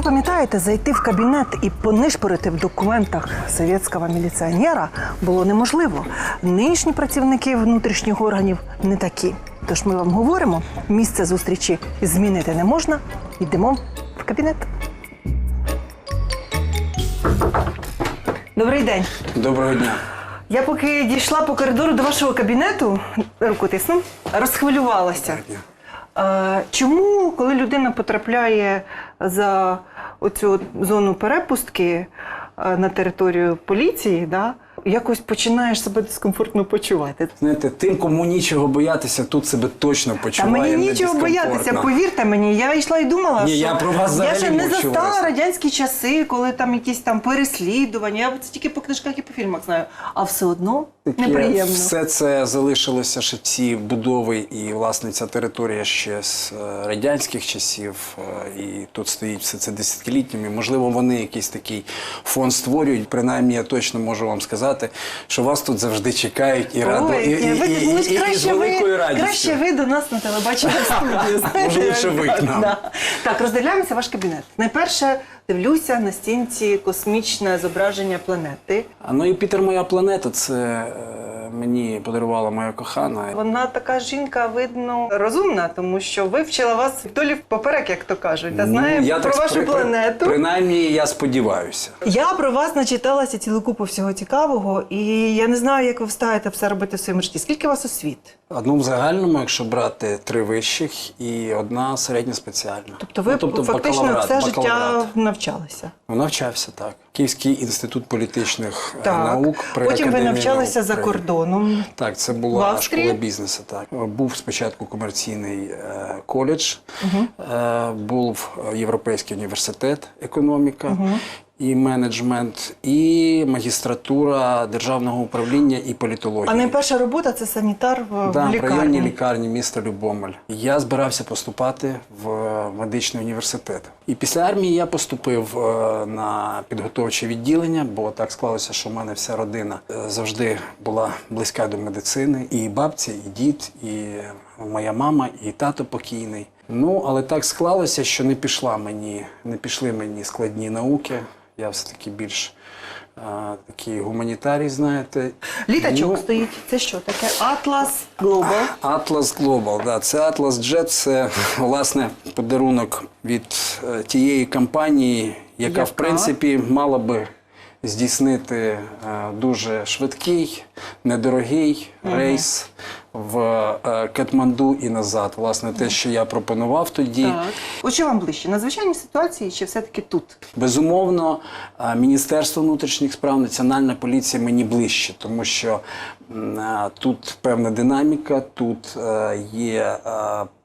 Як ви пам'ятаєте, зайти в кабінет і понишпорити в документах совєтського міліціонера було неможливо. Нинішні працівники внутрішніх органів не такі. Тож ми вам говоримо, місце зустрічі змінити не можна. Йдемо в кабінет. Добрий день. Доброго дня. Я поки дійшла по коридору до вашого кабінету, руку тисну, розхвилювалася. Е, Чому, коли людина потрапляє за оцю зону перепустки е, на територію поліції, да, якось починаєш себе дискомфортно почувати? Знаєте, тим, кому нічого боятися, тут себе точно Та почуває. мені нічого недискомфортно. боятися, повірте мені. Я йшла і думала, Ні, що я про вас я взагалі ще не мовчу застала раз. радянські часи, коли там якісь там переслідування. Я це тільки по книжках і по фільмах знаю, а все одно Таке неприємно. Все це залишилося ще ці будови, і власне ця територія ще з е, радянських часів, е, і тут стоїть все це десятиліттями. Можливо, вони якийсь такий фон створюють. Принаймні, я точно можу вам сказати, що вас тут завжди чекають і радо і, і, і, і, і, краще з великою ви, радістю. Краще ви до нас на телебачення в студію. Може, лучше ви к нам. Так, роздивляємося ваш кабінет. Найперше дивлюся на стінці космічне зображення планети. А ну і Пітер, моя планета, це е, мені подарувала моя кохана. Вона така жінка, видно, розумна, тому що вивчила вас вдолі поперек, як то кажуть. Та знає Ну, я про так вашу при- планету. Принаймні, я сподіваюся. Я про вас начиталася цілу купу всього цікавого, і я не знаю, як ви встаєте все робити в своєму житті. Скільки у вас освіт? Одну в загальному, якщо брати три вищих і одна середня спеціальна. Тобто ви Ну, фактично все життя навчалися. Ну, навчався так. Київський інститут політичних е, Так. наук. При Потім ви навчалися наук за кордоном. Так, це була школа бізнесу. Так був спочатку комерційний е, коледж, е, був Європейський університет економіка. І менеджмент, і магістратура державного управління і політології. А найперша робота це санітар в, Да, в в лікарні. районній лікарні міста Любомель. Я збирався поступати в медичний університет. І після армії я поступив на підготовче відділення, бо так склалося, що в мене вся родина е, завжди була близька до медицини. І бабці, і дід, і моя мама, і тато покійний. Ну, але так склалося, що не пішла мені, не пішли мені складні науки. Я все-таки більш е, такий гуманітарій, знаєте. Літачок Ну, стоїть. Це що таке? Атлас Глобал. Atlas Global, да, це Atlas Jet, це власне подарунок від е, тієї компанії, яка, в принципі мала би здійснити е, дуже швидкий, недорогий рейс в е, Катманду і назад. Власне, те, що я пропонував тоді. Так. От що вам ближче? Надзвичайні ситуації чи все-таки тут? Безумовно, е, Міністерство внутрішніх справ, Національна поліція мені ближче, тому що тут певна динаміка, тут є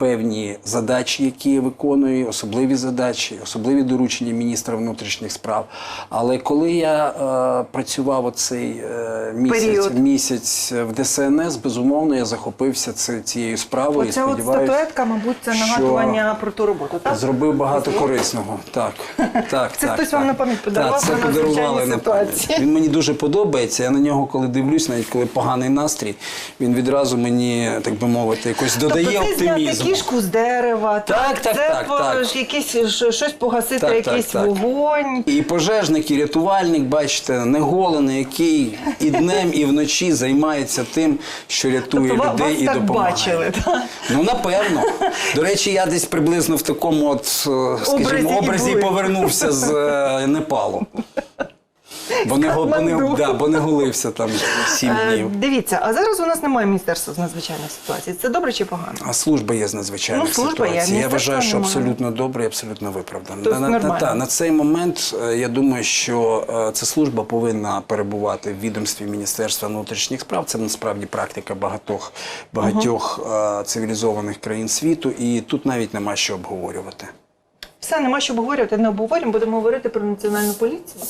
певні задачі, які я виконую, особливі задачі, особливі доручення міністра внутрішніх справ. Але коли я е, працював оцей е, місяць, Період. місяць в ДСНС, безумовно, я захопився ці- цією справою. і Оця от статуетка, мабуть, це нагадування про ту роботу. Так? Зробив багато корисного. Так, так, Це так, хтось так. вам на пам'ять подарував Так, це на подарували на пам'ять. Він мені дуже подобається. Я на нього, коли дивлюсь, навіть коли поганий настрій, він відразу мені, так би мовити, якось додає тобто оптимізму. Кішку з дерева, Так, так, це так, по- так. якісь щось погасити, Так, якийсь так. вогонь. І пожежник, і рятувальник, бачите, неголений, який і днем, і вночі займається тим, що рятує Тобто людей вас і так допомагає. бачили, так? Ну, напевно. До речі, я десь приблизно в такому от, е, Образі образі повернувся з е, Непалу. Бо не, бо, не, да, бо не голився там сім Е, днів. Дивіться, а зараз у нас немає міністерства з надзвичайних ситуацій. Це добре чи погано? А служба є з надзвичайних Ну, служба є, ситуацій. Я вважаю, що немає. абсолютно добре і абсолютно виправдано. Тобто на, на, та, на цей момент е, я думаю, що е, ця служба повинна перебувати в відомстві Міністерства внутрішніх справ. Це насправді практика багатьох, багатьох е, цивілізованих країн світу, і тут навіть нема що обговорювати. Все, нема що обговорювати, не обговорюємо, будемо говорити про національну поліцію,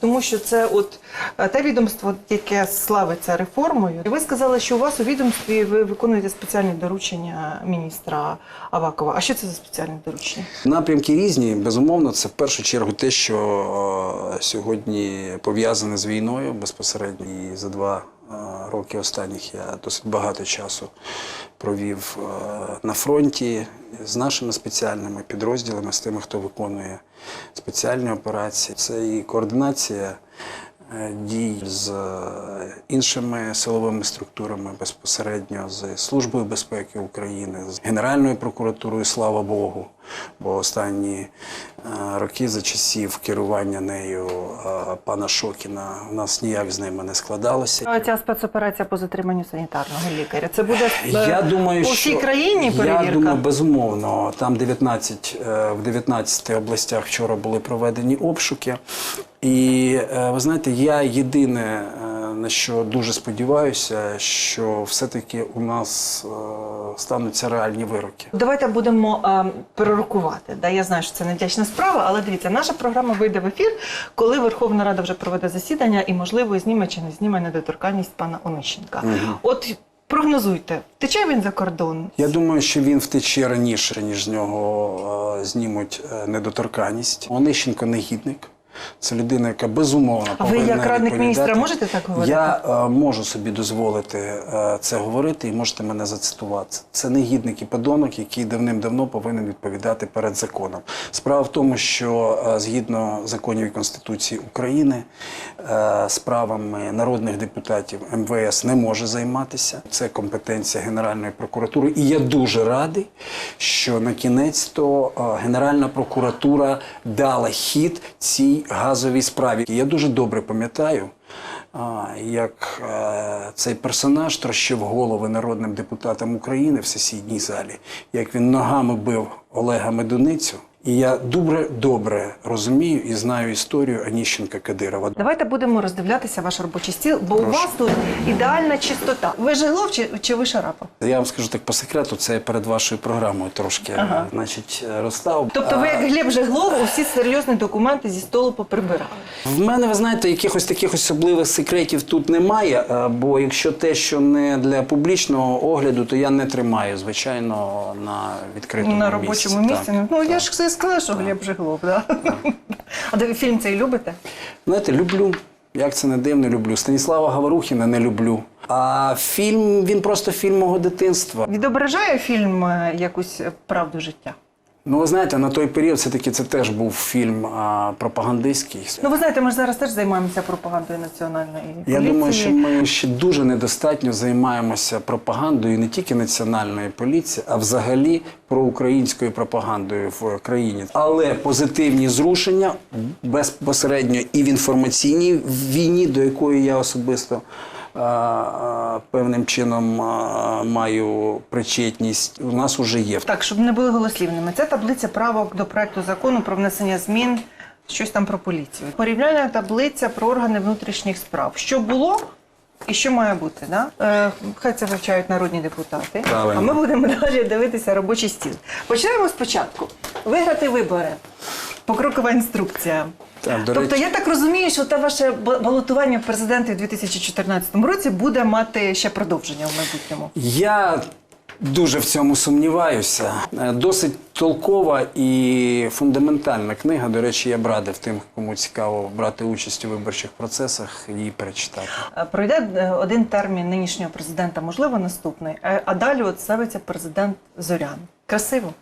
тому що це от е, те відомство, яке славиться реформою. Ви сказали, що у вас у відомстві ви виконуєте спеціальні доручення міністра Авакова. А що це за спеціальні доручення? Напрямки різні. Безумовно, це в першу чергу те, що е, сьогодні пов'язане з війною безпосередньо за два роки останніх я досить багато часу провів е, на фронті з нашими спеціальними підрозділами, з тими, хто виконує спеціальні операції. Це і координація дій з е, іншими силовими структурами безпосередньо з Службою безпеки України, з Генеральною прокуратурою, слава Богу. Бо останні е, роки за часів керування нею е, пана Шокіна у нас ніяк з ними не складалося. А Ця спецоперація по затриманню санітарного лікаря. Це буде е, Я думаю, по що всій країні перевірка. Я думаю, безумовно. Там 19, е, в 19 областях вчора були проведені обшуки. І е, ви знаєте, я єдине, е, на що дуже сподіваюся, що все-таки у нас е, стануться реальні вироки. Давайте будемо е, пророкувати. Да, я знаю, що це невдячна справа, але дивіться, наша програма вийде в ефір, коли Верховна Рада вже проведе засідання і, можливо, зніме чи не зніме недоторканність пана Онищенка. От прогнозуйте, втече він за кордон? Я думаю, що він втече раніше, ніж з нього е, знімуть недоторканність. Онищенко негідник. Це людина, яка безумовно А ви, як радник міністра, можете так говорити? Я е, можу собі дозволити е, це говорити і можете мене зацитувати. Це негідник і подонок, який давним-давно повинен відповідати перед законом. Справа в тому, що е, згідно законів і Конституції України е, справами народних депутатів МВС не може займатися. Це компетенція Генеральної прокуратури. І я дуже радий, що на кінець то е, Генеральна прокуратура дала хід цій газовій справі. Я дуже добре пам'ятаю, як е, цей персонаж трощив голови народним депутатам України в сесійній залі, як він ногами бив Олега Медуницю. І я добре добре розумію і знаю історію Аніщенка Кадирова. Давайте будемо роздивлятися ваш робочий стіл, бо у вас тут ідеальна чистота. Ви Жиглов чи, чи ви Шарапов? Я вам скажу так по секрету, це я перед вашою програмою трошки Ага. значить, розстав. Тобто ви, як Глеб Жиглов, усі серйозні документи зі столу поприбирали. В мене, ви знаєте, якихось таких особливих секретів тут немає. е, Бо якщо те, що не для публічного огляду, то я не тримаю, звичайно, на відкритому На робочому місці. Так, ну я так. ж все сказала, що Глеб Жиглов, да? А ви фільм цей любите? Знаєте, люблю. Як це не дивно, люблю. Станіслава Гаворухіна не люблю. А фільм він просто фільм мого дитинства. Відображає фільм е, якусь е, правду життя? Ну, ви знаєте, на той період все-таки це теж був фільм а, пропагандистський. Ну, ви знаєте, ми ж зараз теж займаємося пропагандою національної Я поліції. думаю, що ми ще дуже недостатньо займаємося пропагандою не тільки національної поліції, а взагалі проукраїнською пропагандою в країні. Але позитивні зрушення безпосередньо і в інформаційній війні, до якої я особисто. Певним чином маю причетність. У нас вже є. Так, щоб не були голослівними. Це таблиця правок до проекту закону про внесення змін, щось там про поліцію. Порівняльна таблиця про органи внутрішніх справ. Що було і що має бути? Да? Е, хай це вивчають народні депутати. Правильно. А ми будемо далі дивитися робочий стіл. Починаємо спочатку. Виграти вибори. Покрокова інструкція. Так, до тобто речі- я так розумію, що те ваше ба- балотування в президенти у 2014 році буде мати ще продовження в майбутньому. Я дуже в цьому сумніваюся. Е, Досить толкова і фундаментальна книга. До речі, я б радив тим, кому цікаво брати участь у виборчих процесах, її перечитати. Е, Пройде е, один термін нинішнього президента, можливо, наступний. А далі от ставиться президент Зорян. Красиво.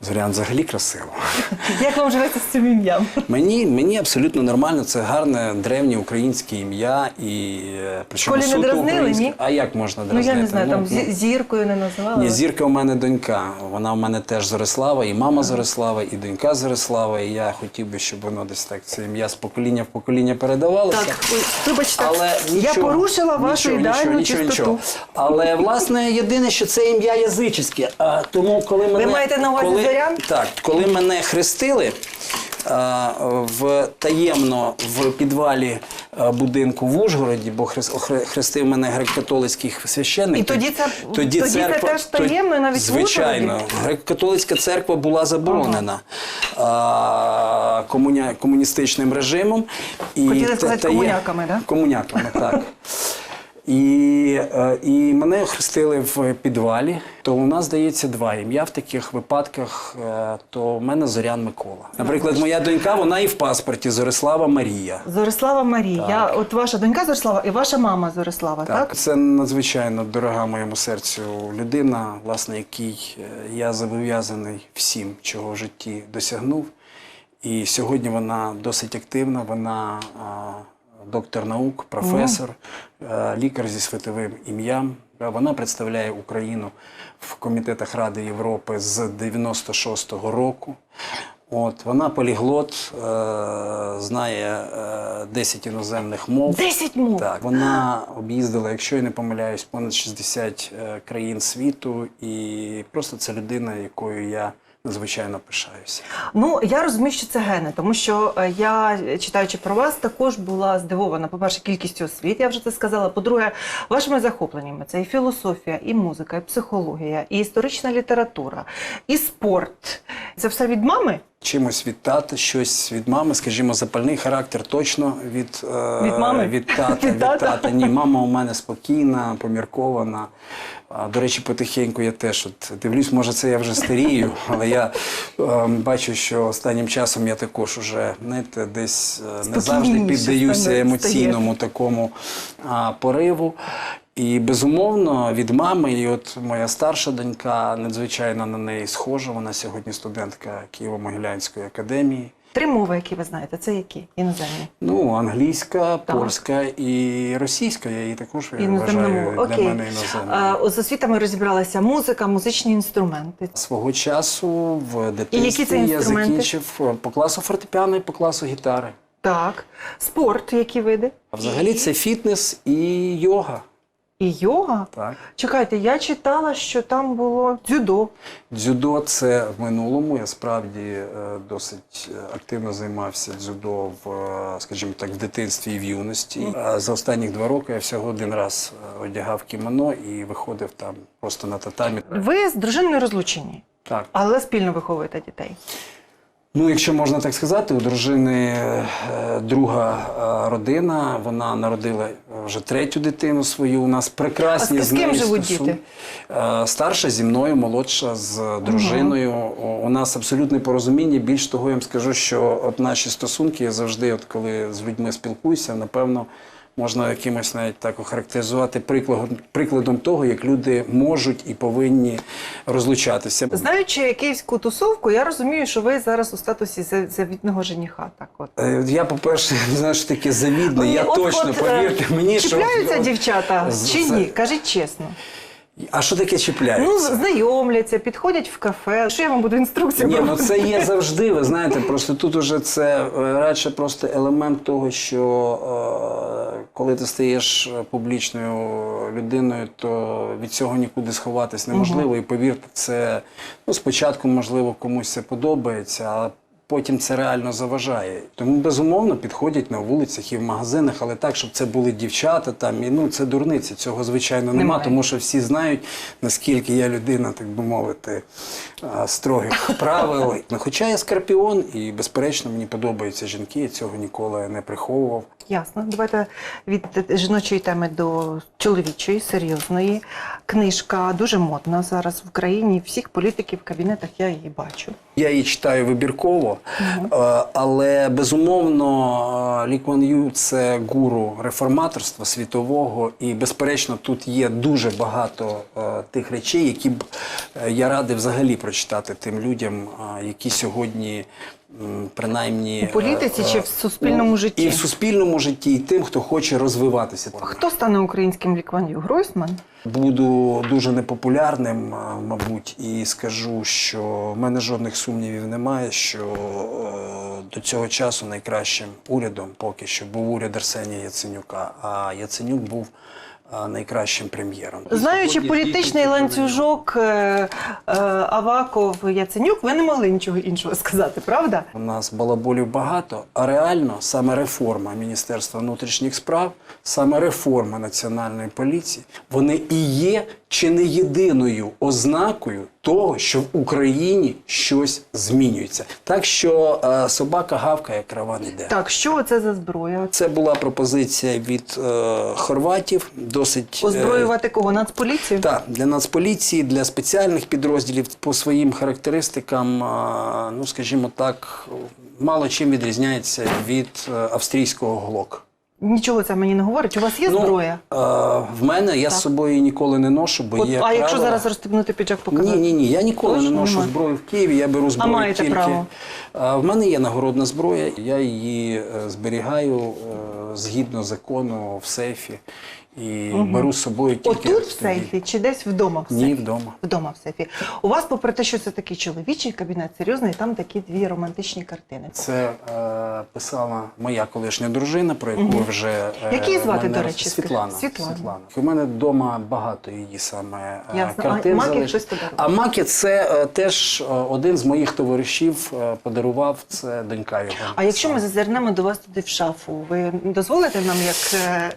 Зорян взагалі красиво. Як вам живеться з цим ім'ям? Мені, мені абсолютно нормально. Це гарне древнє українське ім'я і е, причому школі не дразнили, ні? А як можна Ну я не знаю, там ну, зіркою не називали. Ні, зірка у мене донька. Вона у мене теж Зорислава, і мама Зорислава, і донька Зорислава. І я хотів би, щоб воно десь так це ім'я з покоління в покоління передавалося. Так, ой, вибачте, Але я порушила вашу нічого, ідеальну нічого, чистоту. нічого. Але власне єдине, що це ім'я язичське. Тому, коли мене Ви маєте на увазі коли, Зорян? Так, коли мене хрестили. а, В таємно в підвалі будинку в Ужгороді, бо хрестив мене греко-католицький священник. І тоді це- тоді це теж таємно, навіть в звичайно. Ужгороді? Греко-католицька церква була заборонена а, комуня, комуністичним режимом. І Хотіли сказати тає- комуняками, да? Комуняками, так. І, е, і мене охрестили в підвалі. То у нас здається два ім'я в таких випадках. е, То в мене Зорян Микола. Наприклад, моя донька, вона і в паспорті Зорислава Марія. Зорислава Марія. Я, от ваша донька Зорислава і ваша мама Зорислава, так? Так, це надзвичайно дорога моєму серцю людина, власне, якій е, я зобов'язаний всім, чого в житті досягнув. І сьогодні вона досить активна. Вона доктор наук, професор, е, лікар зі світовим ім'ям. Е, Вона представляє Україну в комітетах Ради Європи з 96-го року. От вона поліглот, е, знає е, 10 іноземних мов. Десять мов. Так, вона об'їздила, якщо я не помиляюсь, понад 60 е, країн світу, і просто це людина, якою я надзвичайно пишаюся. Ну я розумію, що це гени, тому що е, я, читаючи про вас, також була здивована. По-перше, кількістю освіт, я вже це сказала. По-друге, вашими захопленнями це і філософія, і музика, і психологія, і історична література, і спорт. Це все від мами? Чимось від тата, щось від мами, скажімо, запальний характер точно від, е, Від мами? від тата. Від від тата? тата. Ні, мама у мене спокійна, поміркована. А, До речі, потихеньку я теж от дивлюсь, може, це я вже старію, але я е, бачу, що останнім часом я також уже знаєте, десь е, не завжди Спокійніше піддаюся емоційному такому а, пориву. І безумовно від мами, і от моя старша донька надзвичайно на неї схожа. Вона сьогодні студентка Києво-Могилянської академії. Три мови, які ви знаєте, це які? Іноземні. Ну, англійська, Так. польська і російська. Я її також Іноземна вважаю мова. для Окей. мене іноземною. З освітами розібралася музика, музичні інструменти. Свого часу в дитинстві я закінчив е, по класу фортепіано і по класу гітари. Так. Спорт, які види? А взагалі це фітнес і йога. І йога. Так. Чекайте, я читала, що там було дзюдо. Дзюдо це в минулому. Я справді е, досить е, активно займався дзюдо в, е, скажімо так, в дитинстві і в юності. За останні два роки я всього один раз одягав кімоно і виходив там просто на татамі. Ви з дружиною розлучені, Так. але спільно виховуєте дітей. Ну, якщо можна так сказати, у дружини е, друга е, родина. Вона народила вже третю дитину свою. У нас прекрасні А з- ким живуть стосунки. Е, Старша зі мною, молодша з дружиною. У- У нас абсолютне порозуміння. Більш того, я вам скажу, що от наші стосунки я завжди, от коли з людьми спілкуюся, напевно. Можна якимось навіть так охарактеризувати прикладом, прикладом того, як люди можуть і повинні розлучатися. Знаючи київську тусовку, я розумію, що ви зараз у статусі за- завітного жениха. Так от. Е, Я, по-перше, не знаю, що таке завідний. Я От- точно, от, е, повірте мені, що. Чіпляються дівчата чи ні? Кажіть чесно. А що таке чіпляється? Ну, знайомляться, підходять в кафе. Що я вам буду інструкцію? Ні, ну це є завжди, ви знаєте, просто тут уже це е, радше просто елемент того, що коли ти стаєш е, публічною людиною, то від цього нікуди сховатись неможливо. І повірте, це ну, спочатку, можливо, комусь це подобається, а потім це реально заважає. Тому безумовно підходять на вулицях і в магазинах, але так, щоб це були дівчата там. І ну це дурниці. Цього звичайно нема, Немає. тому що всі знають, наскільки я людина, так би мовити, строгих правил. Ну, Хоча я скорпіон, і безперечно мені подобаються жінки, я цього ніколи не приховував. Ясно. Давайте від жіночої теми до чоловічої, серйозної. Книжка дуже модна зараз в Україні. Всіх політиків в кабінетах я її бачу. Я її читаю вибірково, е, але безумовно е, Лі Куан Ю – це гуру реформаторства світового, і безперечно тут є дуже багато е, тих речей, які б я радив взагалі прочитати тим людям, які сьогодні. Принаймні У політиці е, чи е, в суспільному житті? і в суспільному житті, і тим, хто хоче розвиватися. Хто стане українським лікванью? Гройсман? Буду дуже непопулярним, мабуть, і скажу, що в мене жодних сумнівів немає, що е, до цього часу найкращим урядом поки що був уряд Арсенія Яценюка, а Яценюк був е, найкращим прем'єром. Знаючи політичний ланцюжок е, е, Аваков Яценюк, ви не могли нічого іншого сказати, правда? У нас балаболів багато, а реально саме реформа Міністерства внутрішніх справ, саме реформа національної поліції, вони і є чи не єдиною ознакою того, що в Україні щось змінюється. Так що е, собака гавкає, караван іде. Так, що це за зброя? Це була пропозиція від е, хорватів, досить е, Озброювати кого? Нацполіцію? так, для Нацполіції, для спеціальних підрозділів по своїм характеристикам, а, ну скажімо так, мало чим відрізняється від е, австрійського глок. Нічого це мені не говорить. У вас є зброя? Ну, е, в мене я з собою ніколи не ношу, бо От, є а якщо зараз розстебнути піджак показати? Ні, ні, ні. Я ніколи Тож не ношу немає. зброю в Києві, я беру зброю маєте тільки. право? Е, В мене є нагородна зброя, я її е, зберігаю е, згідно закону в сейфі і беру з собою тільки. Отут в сейфі чи десь вдома в сейфі? Ні, вдома. Вдома в сейфі. У вас, попри те, що це такий чоловічий кабінет, серйозний, там такі дві романтичні картини. Це е, писала моя колишня дружина, про яку ви вже е, Як її звати, мене до речі, Світлана. скажіть? Світлана. У мене вдома багато її саме е, Ясно. А картин. маки хтось подарував? А маки це е, теж е, один з моїх товаришів е, подарував. Це донька його. А якщо ми зазирнемо до вас туди в шафу, ви дозволите нам як е,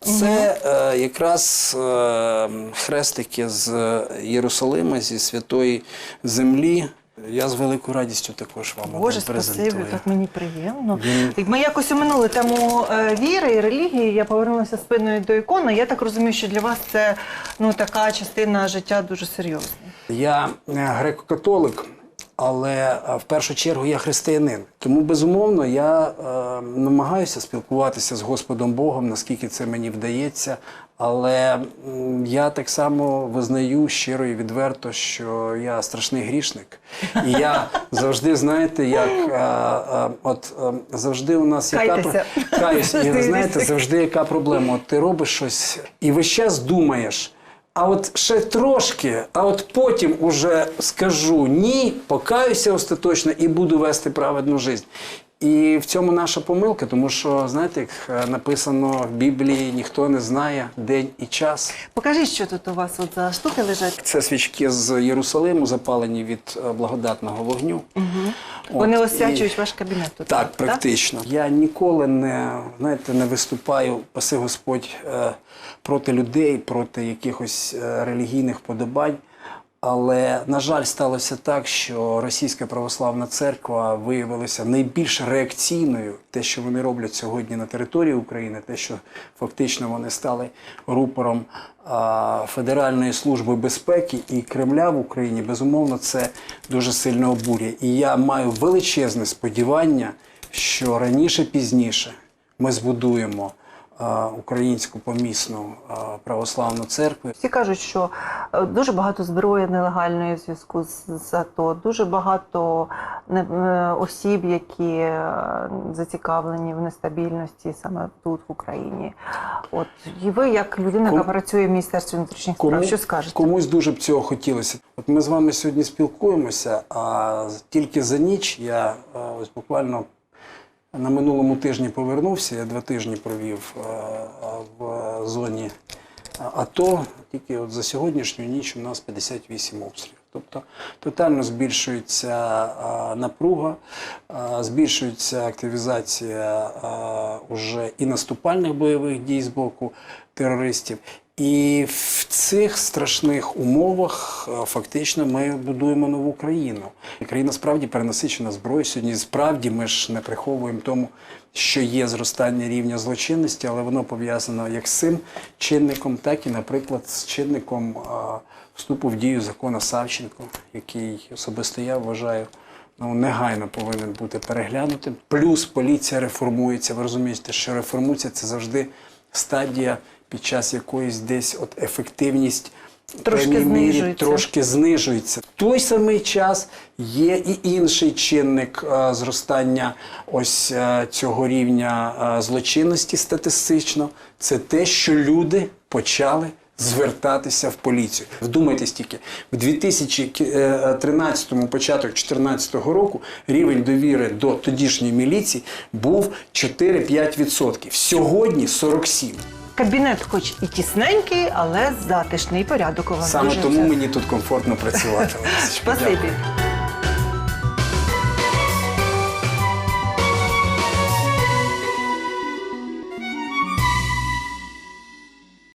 Це е, якраз е, хрестики з Єрусалима, зі святої землі. Я з великою радістю також вам Боже, презентую. спасибі, так мені приємно. Він- Як Ми якось оминули тему е, віри і релігії. Я повернулася спиною до ікони. Я так розумію, що для вас це ну така частина життя дуже серйозна. Я е, греко-католик, але е, в першу чергу я християнин. Тому безумовно я е, намагаюся спілкуватися з Господом Богом, наскільки це мені вдається. Але я так само визнаю щиро і відверто, що я страшний грішник. І я завжди, знаєте, як е, е, от е, завжди у нас яка Кайтеся. каюсь, і ви знаєте, завжди яка проблема. От ти робиш щось і весь час думаєш. А от ще трошки, а от потім уже скажу ні, покаюся остаточно і буду вести праведну життя. І в цьому наша помилка, тому що, знаєте, як е, написано в Біблії, ніхто не знає день і час. Покажіть, що тут у вас от за штуки лежать. Це свічки з Єрусалиму, запалені від е, благодатного вогню. Вони От, і- освячують ваш кабінет тут. так, практично. Я ніколи не, знаєте, не виступаю, паси Господь, е, проти людей, проти якихось е, релігійних подобань. Але, на жаль, сталося так, що Російська православна церква виявилася найбільш реакційною. Те, що вони роблять сьогодні на території України, те, що фактично вони стали рупором Федеральної служби безпеки і Кремля в Україні, безумовно, це дуже сильно обурює. І я маю величезне сподівання, що раніше пізніше ми збудуємо українську помісну православну церкву. Всі кажуть, що е, дуже багато зброї нелегальної в зв'язку з, АТО, дуже багато е, осіб, які е, зацікавлені в нестабільності саме тут, в Україні. От і ви, як людина, яка Кому- працює в Міністерстві внутрішніх справ, що скажете? Комусь дуже б цього хотілося. От ми з вами сьогодні спілкуємося, а тільки за ніч я ось буквально на минулому тижні повернувся. Я два тижні провів е, е, в зоні АТО. Тільки от за сьогоднішню ніч у нас 58 обстрілів. Тобто тотально збільшується напруга, збільшується активізація уже і наступальних бойових дій з боку терористів. І в цих страшних умовах фактично ми будуємо нову країну. І країна справді перенасичена зброєю. Сьогодні справді ми ж не приховуємо тому, що є зростання рівня злочинності, але воно пов'язано як з цим чинником, так і, наприклад, з чинником а, вступу в дію закона Савченко, який особисто я вважаю. Ну, негайно повинен бути переглянутим. Плюс поліція реформується. Ви розумієте, що реформується це завжди стадія, під час якоїсь десь от ефективність Трошки мірі знижується. трошки знижується. В той самий час є і інший чинник е, зростання ось е, цього рівня е, злочинності статистично. Це те, що люди почали. Звертатися в поліцію. Вдумайтесь тільки, в 2013 початок 2014 року рівень довіри до тодішньої міліції був 4-5%. Сьогодні 47%. Кабінет, хоч і тісненький, але затишний порядок у вас Саме дуже тому все. мені тут комфортно працювати. Олесечко. Дякую. Спасибі.